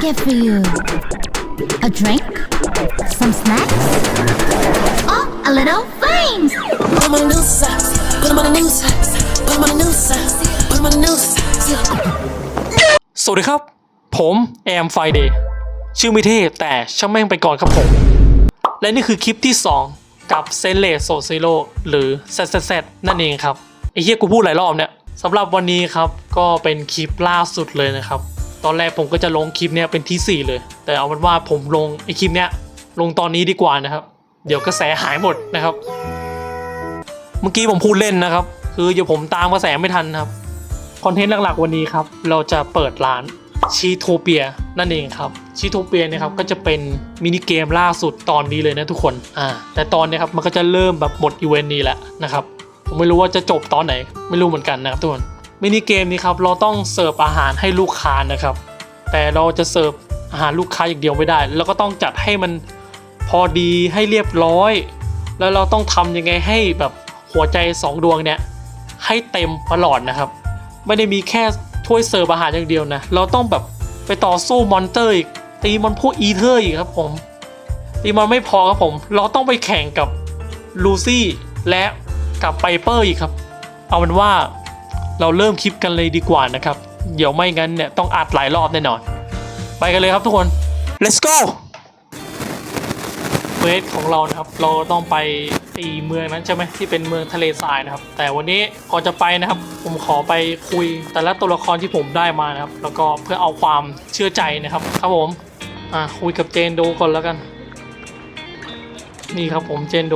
get for you? A drink? Some snacks? Oh, a little flames! Put them on the new socks. Put them on the new socks. Put them on the new socks. Put them on the new socks. สวัสดีครับ ผมแอมไฟเดย์ชื่อไม่เท่แต่ช่างแม่งไปก่อนครับผม และนี่คือคลิปที่ 2 กับเซเลสโซซิโลหรือ z z z นั่นเองครับ ไอ้เหี้ยกูพูดหลายรอบเนี่ยสำหรับวันนี้ครับก็เป็นคลิปล่าสุดเลยนะครับ ตอนแรกผมก็จะลงคลิปเนี้ยเป็นที่ 4 เลย แต่เอาเป็นว่าผมลงไอ้คลิปเนี้ยลงตอนนี้ดีกว่านะครับ เดี๋ยวกระแสหายหมดนะครับ เมื่อกี้ผมพูดเล่นนะครับ คือเดี๋ยวผมตามกระแสไม่ทันครับคอนเทนต์หลักๆวันนี้ครับ เราจะเปิดร้านชีโทเปียนั่นเองครับชีโทเปียเนี่ยครับก็จะเป็นมินิเกมล่าสุดตอนนี้เลยนะทุกคนอ่าแต่ตอนเนี้ยครับมันก็จะเริ่มแบบหมดอีเวนต์นี้แล้วนะครับผมไม่รู้ว่าจะจบตอนไหน ไม่รู้เหมือนกันนะครับทุกคน มินิเกมนี้ครับเราต้องเสิร์ฟอาหารให้ลูกค้านะครับ แต่เราจะเสิร์ฟอาหารลูกค้าอย่างเดียวไม่ได้แล้วก็ต้องจัดให้มันพอดีให้เรียบร้อย แล้วเราต้องทำยังไงให้แบบหัวใจสองดวงเนี่ยให้เต็มตลอดนะครับ ไม่ได้มีแค่ถ้วยเสิร์ฟอาหารอย่างเดียวนะเราต้องแบบไปต่อสู้มอนเตอร์อีกตีมอนพวกอีเทอร์อีกครับผมตีมอนไม่พอครับผม เราต้องไปแข่งกับลูซี่และกับไ i เปอร์อีกครับ เอาเป็นว่า เราเริ่มคลิปกันเลยดีกว่านะครับ เดี๋ยวไม่งั้นเนี่ยต้องอัดหลายรอบแน่นอน ไปกันเลยครับทุกคน let's go เควสของเรานะครับ เราต้องไปตีเมืองนั้นใช่ไหมที่เป็นเมืองทะเลทรายนะครับ แต่วันนี้ก่อนจะไปนะครับ ผมขอไปคุยแต่ละตัวละครที่ผมได้มานะครับ แล้วก็เพื่อเอาความเชื่อใจนะครับ ครับผมอ่าคุยกับเจนโดก่อนแล้วกัน นี่ครับผมเจนโด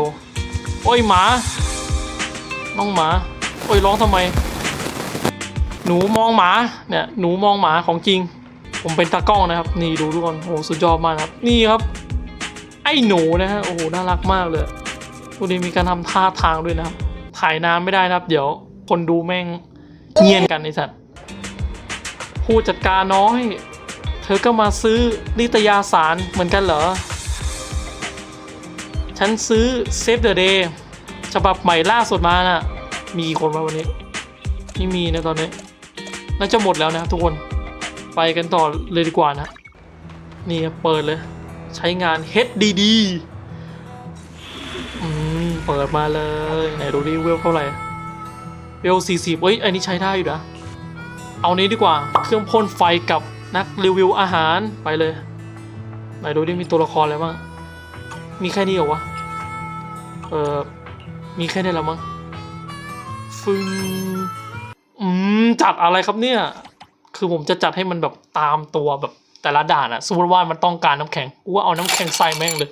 โอ้ยหมา น้องหมา โอ้ยร้องทำไม หนูมองหมาเนี่ยหนูมองหมาของจริง ผมเป็นตากล้องนะครับ นี่ดูทุกคนโอ้โหสุดยอดมากครับ นี่ครับ ไอ้หนูนะฮะโอ้โหน่ารักมากเลยดูดีมีการทำท่าทางด้วยนะครับถ่ายน้ำไม่ได้นะครับ เดี๋ยวคนดูแม่งเงียนกันไอสัตว์ผู้จัดการน้อย เธอก็มาซื้อนิตยาสารเหมือนกันเหรอ ฉันซื้อ Save the Day ฉบับใหม่ล่าสุดมาน่ะ มีคนมาวันนี้ไม่มีนะตอนนี้ น่าจะหมดแล้วนะครับทุกคน ไปกันต่อเลยดีกว่านะ นี่เปิดเลย ใช้งาน HDD อืม เปิดมาเลย ไหนดูดิเวลเท่าไหร่ เวล40เอ้ย อันนี้ใช้ได้อยู่นะ เอานี้ดีกว่า เครื่องพ่นไฟกับนักรีวิวอาหาร ไปเลย ไหนดูดิมีตัวละครอะไรบ้าง มีแค่นี้เหรอวะ เออมีแค่นี้แล้วมั้งฟึง อืมจัดอะไรครับเนี่ย คือผมจะจัดให้มันแบบตามตัวแบบแต่ละด่านอะสมมติว่ามันต้องการน้ำแข็งกูว่าเอาน้ำแข็งใส่แม่งเลย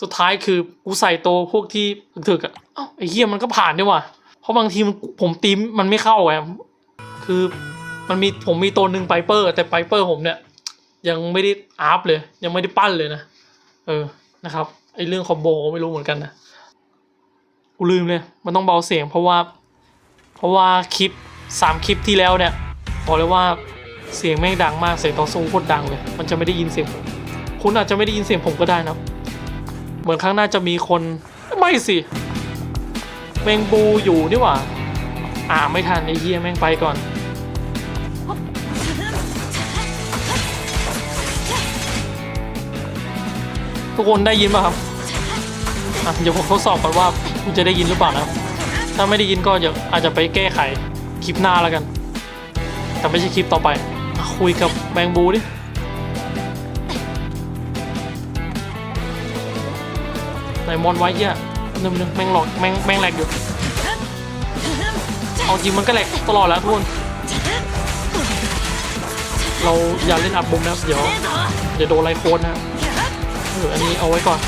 สุดท้ายคือกูใส่ตัวพวกที่ถึกๆอะเอ้าไอ้เหี้ยมันก็ผ่านด้วยว่ะเพราะบางทีมันผมตีมมันไม่เข้าไงคือมันมีผมมีตัวหนึ่งไ i เปอร์ แต่ไ i เปอร์ผมเนี่ย ยังไม่ได้อาร์ฟเลย ยังไม่ได้ปั้นเลยนะเออนะครับไอเรื่องคอมโบไม่รู้เหมือนกันนะกูลืมเลย มันต้องเบาเสียงเพราะว่า เพราะว่าคลิป สามคลิปที่แล้วเนี่ยบอกเลยว่าเสียงแม่งดังมากเสียงต่อสู้โคตรดังเลย มันจะไม่ได้ยินเสียงผมคุณอาจจะไม่ได้ยินเสียงผมก็ได้นะเหมือนข้างหน้าจะมีคนไม่สิแมงบูอยู่นี่หว่าอ่าไม่ทันไอ้เฮียแม่งไปก่อนทุกคนได้ยินป่ะครับอะเดี๋ยวผมทดสอบก่อนว่าคุณจะได้ยินหรือเปล่านะถ้าไม่ได้ยินก็อาจจะไปแก้ไข คลิปหน้าแล้วกัน แต่ไม่ใช่คลิปต่อไปคุยกับแมงบูดิไหนมอนไว้เหี้ยหนึ่งหนึ่งแมงหลอกแมงแมงแหลกอยู่เอาจริงมันก็แหลกตลอดแล้วทุกคนเราอย่าเล่นอับบุมนะเดี๋ยวเดี๋ยวโดนไลโคนนะครับเอออันนี้เอาไว้ก่อน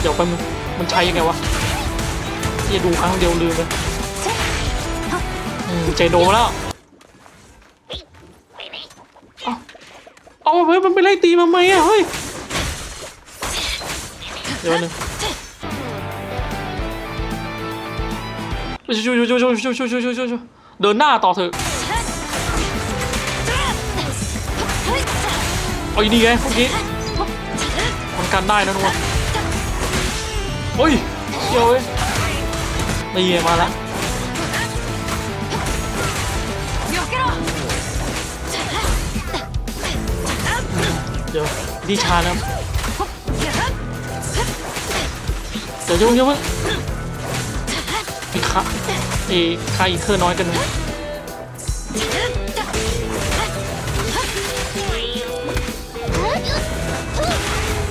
เดี๋ยวไปบนึงมันใช้ยังไงวะ ที่ดูครั้งเดียวลืมเลยอืมเจโดแล้วเอาเอาเฮ้ยมันไปไล่ตีมาไหมอะเฮ้ยเดี๋ยวนึงช่วยช่วยช่วยช่วยช่วยช่วยช่วยช่วยช่วยเดินหน้าต่อเถอะเอาอีนี่ไงเมื่อกี้มันกันได้นะนุ๊กโอ้ยเกี่ยวเว้ย ตีมาละเดี๋ยวดีชานะเดี๋ยวยุ่งยุ่งไอ้ข้าไอ้ขาอีเคอร์น้อยกันเลย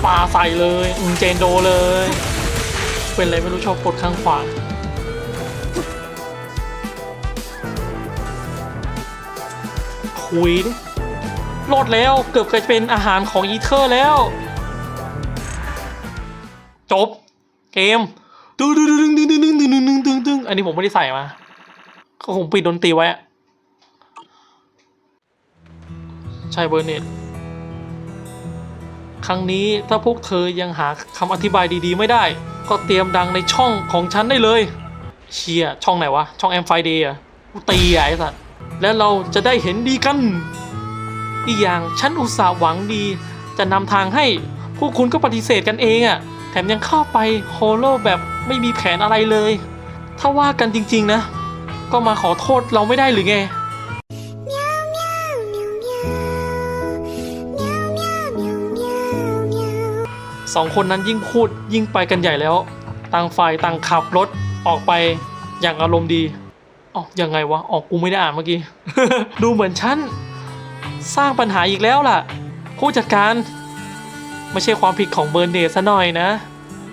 ปาใส่เลยอิงเจนโดเลย เป็นอะไรไม่รู้ชอบกดข้างขวา คุยดิโหลดแล้วเกือบจะเป็นอาหารของอีเทอร์แล้ว จบ เกมตึ้งตึ้งตึ้งตึ้งตึ้งตึ้งตึ้งตึ้งตึ้งตึ้งตึ้งอันนี้ผมไม่ได้ใส่มาก็ผมปิดดนตรีไว้อะใช่เบอร์เน็ตครั้งนี้ถ้าพวกเธอยังหาคำอธิบายดีๆ ไม่ได้ ก็เตรียมดังในช่องของฉันได้เลย เชียช่องไหนวะ ช่องแอมไฟเดย์อะกูตีอะไอ้สัส และเราจะได้เห็นดีกัน อีกอย่างฉันอุตส่าห์หวังดี จะนำทางให้พวกคุณก็ปฏิเสธกันเองอะ่ะ แถมยังเข้าไปโฮโลแบบไม่มีแผนอะไรเลย ถ้าว่ากันจริงๆนะ ก็มาขอโทษเราไม่ได้หรือไงสองคนนั้นยิ่งพูดยิ่งไปกันใหญ่แล้ว ต่างฝ่ายต่างขับรถออกไปอย่างอารมณ์ดี อ๋อยังไงวะ ออกกูไม่ได้อ่านเมื่อกี้ ดูเหมือนฉัน สร้างปัญหาอีกแล้วล่ะ ผู้จัดการ ไม่ใช่ความผิดของเบอร์เนสซะหน่อยนะ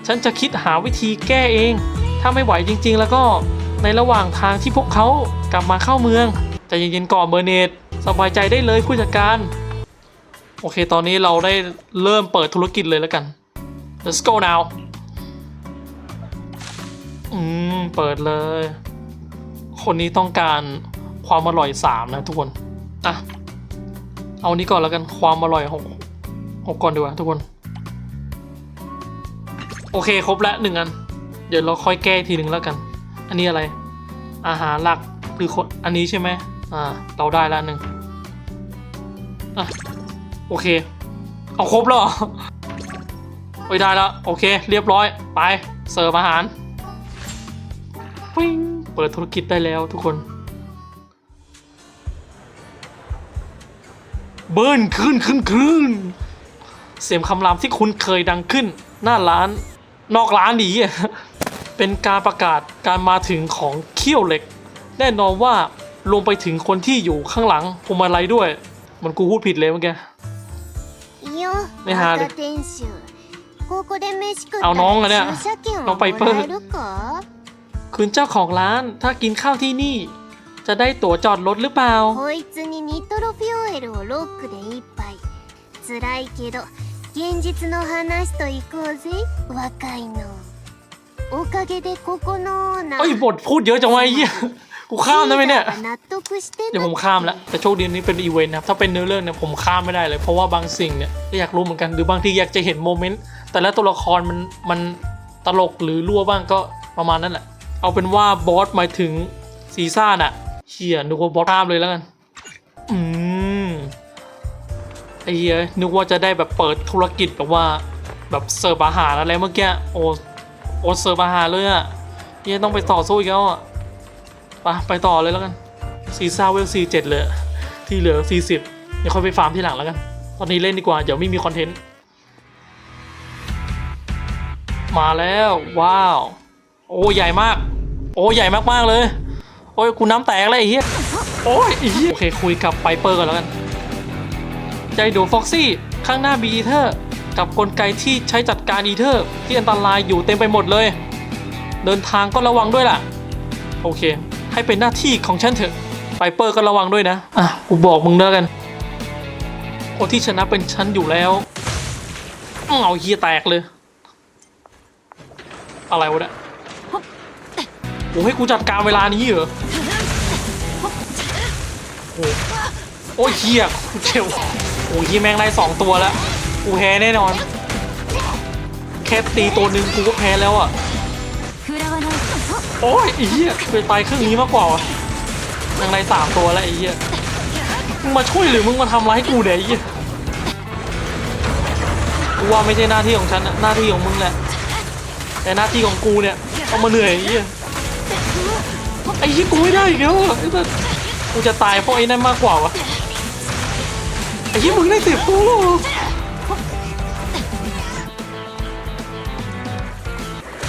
ฉันจะคิดหาวิธีแก้เอง ถ้าไม่ไหวจริง ๆ แล้วก็ในระหว่างทางที่พวกเขากลับมาเข้าเมืองใจะเย็นๆก่อนเบอร์เนสสบายใจได้เลยผู้จัดการ โอเค ตอนนี้เราได้เริ่มเปิดธุรกิจเลยแล้วกัน let's go now อืม เปิดเลย คนนี้ต้องการความอร่อยสามนะทุกคน อะ เอานี้ก่อนแล้วกันความอร่อยหกหกก่อนดีกว่าทุกคน โอเคครบแล้วหนึ่งอัน เดี๋ยวเราค่อยแก้ทีหนึ่งแล้วกัน อันนี้อะไร อาหารหลักหรือคนอันนี้ใช่ไหมอ่า เราได้แล้วหนึ่งอะ โอเค เอาครบแล้วเหรอโอ้ยได้แล้ว โอเค เรียบร้อย ไป เสิร์ฟอาหาร ฟิงเปิดธุรกิจได้แล้วทุกคน เบิ้ลขึ้นขึ้นขึ้นเสียงคำรามที่คุณเคยดังขึ้น หน้าร้านนอกร้านนี้เป็นการประกาศการมาถึงของเขี้ยวเหล็ก แน่นอนว่าลงไปถึงคนที่อยู่ข้างหลังพวงมาลัยด้วย มันกูพูดผิดเลยเมื่อกี้ไม่ฮาเลยเอาน้องอะเนี่ยน้องไปเปิด คุณเจ้าของร้านถ้ากินข้าวที่นี่ จะได้ตั๋วจอดรถหรือเปล่า こいつにニトロフューエルをロックで一杯辛いけど現実の話と行こうぜ若いのおかげでここのオーナ เอ้ย ー บทพูดเยอะจังวะไอ้เหี้ย กูข้ามได้ไหมเนี่ย リーダーが納得して เดี๋ยวผมข้ามแล้ว แต่โชคดีนี้เป็นอีเวนต์นะครับ ถ้าเป็นเนื้อเรื่องเนี่ยผมข้ามไม่ได้เลย เพราะว่าบางสิ่งเนี่ยก็อยากรู้เหมือนกัน หรือบางทีอยากจะเห็นโมเมนต์ แต่ละตัวละครมันมันตลกหรือรั่วบ้างก็ประมาณนั้นแหละ เอาเป็นว่าบอสหมายถึงซีซ่าน่ะเฮียนึกว่าบอสข้ามเลยแล้วกัน อืมไอ้เหี้ยนึกว่าจะได้แบบเปิดธุรกิจแบบว่า แบบเสิร์ฟอาหารอะไรเมื่อกี้โอ้โอ้เสิร์ฟอาหารเลยอะเหี้ยต้องไปต่อสู้อีกแล้วอะไปไปต่อเลยแล้วกันซีซ่าเวลซีเจ็ดเลยที่เหลือสี่สิบเดี๋ยวค่อยไปฟาร์มที่หลังแล้วกัน ตอนนี้เล่นดีกว่า เดี๋ยวไม่มีคอนเทนต์ มาแล้ว ว้าว โอ้ ใหญ่มาก อ้ใหญ่มากๆเลย โอ้ยกูน้ำแตกเลยไอ้เหี้ยโอ้ยไอ้เหี้ยโอเคคุยกับไ i เปอร์ก่อนแล้วกัน ใจดูฟ็อกซี่ข้างหน้ามีอีเทอร์ กับกลไกที่ใช้จัดการอีเทอร์ ที่อันตรายอยู่เต็มไปหมดเลย เดินทางก็ระวังด้วยล่ะ โอเค ให้เป็นหน้าที่ของฉันเถอะไ i เปอร์ก็ระวังด้วยนะ อะ กูบอกมึงแล้วกันคนที่ชนะเป็นฉันอยู่แล้วเอาเฮียแตกเลย อะไรวะเนี่ย โอ้ให้กูจัดการเวลานี้เหรอโอ้โอ้ยเฮียเจ็บโอ้ยแม่งได้สองตัวแล้วกูแพ้แน่นอน แค่ตีตัวหนึ่งกูก็แพ้แล้วอะโอ้ยไอ้เหี้ยไปตายครึ่งนี้มากกว่าวะยังได้สามตัวแล้วไอ้เหี้ยมึงมาช่วยหรือมึงมาทำร้ายกูเนี่ยไอ้เหี้ยกูว่าไม่ใช่หน้าที่ของฉันนะหน้าที่ของมึงแหละแต่หน้าที่ของกูเนี่ยเอามาเหนื่อยไอ้เหี้ย ไอ้ยี่กูไม่ได้อีกแล้วอะไอ้แบบกูจะตายเพราะไอ้นั่นมากกว่าวะไอ้ยี่มึงได้เสียกูแล้วเอ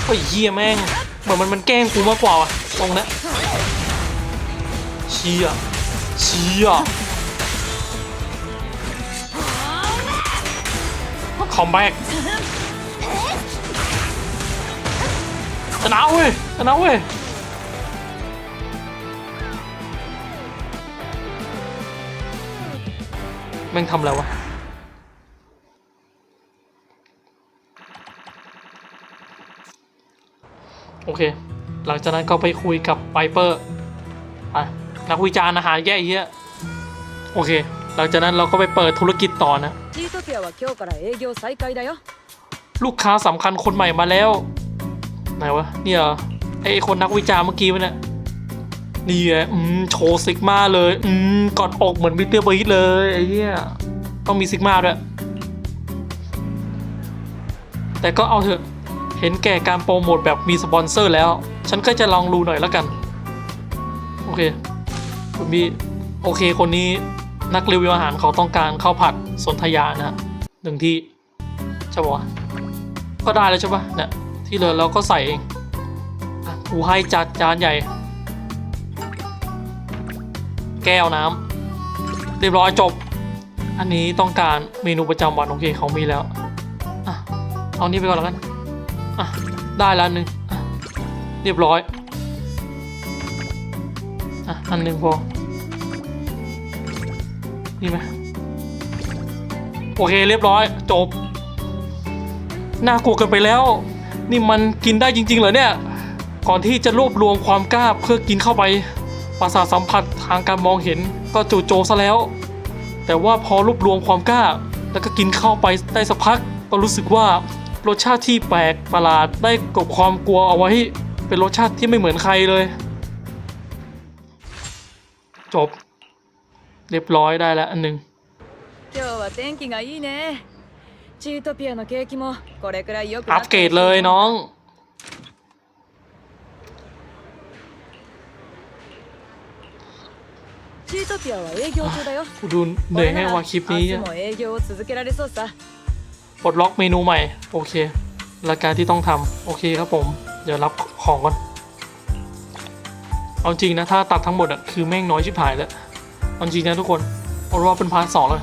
ไอ้เหี้ยแม่งเหมือนมันมันแกล้งกูมากกว่าวะตรงนั้นเชี่ยเชี้อ่ยคอมแบกชนะเว้ยชนะเว้ย แม่งทำอะไรวะ โอเค หลังจากนั้นก็ไปคุยกับไ i เปอร์ไปนักวิจารณ์อาหารแย่เหี้ยโอเค หลังจากนั้นเราก็ไปเปิดธุรกิจต่อนะ チートピアは今日から営業再開だよ ลูกค้าสำคัญคนใหม่มาแล้ว ไหนวะ เนี่ยเหรอไอไอ้คนนักวิจารณ์เมื่อกี้วะเนี่ย นี่ไงอืมโชว์ซิกมาเลยอืมกอดอกเหมือนมิเตอร์บีทเลยไอ้เหี้ยต้องมีซิกมาด้วย แต่ก็เอาเถอะ เห็นแก่การโปรโมทแบบมีสปอนเซอร์แล้ว ฉันก็จะลองรูหน่อยแล้วกัน โอเคคุณบีโอเคคนนี้นักรีวิวอาหารเขาต้องการข้าวผัดสนธยานะฮะหนึ่งที่ใช่ปะก็ได้แล้วใช่ปะเนี่ยที่เหลือเราก็ใส่เองอะกูให้จัดจานใหญ่ แก้วน้ำเรียบร้อยจบ อันนี้ต้องการเมนูประจำวันโอเคเขามีแล้วอะเอานี้ไปก่อนแล้วกันอะได้แล้วนหนึ่งอะเรียบร้อยอะอันหนึ่งพอนี่ไหมโอเคเรียบร้อยจบน่ากลัวเกินไปแล้ว นี่มันกินได้จริง ๆ เหรอเนี่ย ก่อนที่จะรวบรวมความกล้าเพื่อกินเข้าไป ประสาทสัมผัสทางการมองเห็นก็จู่โจมซะแล้ว แต่ว่าพอรวบรวมความกล้า แล้วก็กินเข้าไปได้สักพัก ก็รู้สึกว่ารสชาติที่แปลกประหลาดได้กลบความกลัวเอาไว้ เป็นรสชาติที่ไม่เหมือนใครเลย จบ เรียบร้อยได้แล้วอันหนึ่ง 今日は天気がいいねチートピアの景気もこれくらい良く อั な ป って เกรดเลยน้อง チートピアは営業中だよ กูดูเหนื่อยให้ว่าคลิปนี้ 明日も営業を続けられそうさ ปลดล็อกเมนูใหม่ โอเครายการที่ต้องทำโอเคครับผม เดี๋ยวรับของก่อน เอาจริงนะ ถ้าตัดทั้งหมดอะคือแม่งน้อยชิบหายแล้วเอาจริงนะทุกคนเอาว่าเป็นพาร์ทสองแล้ว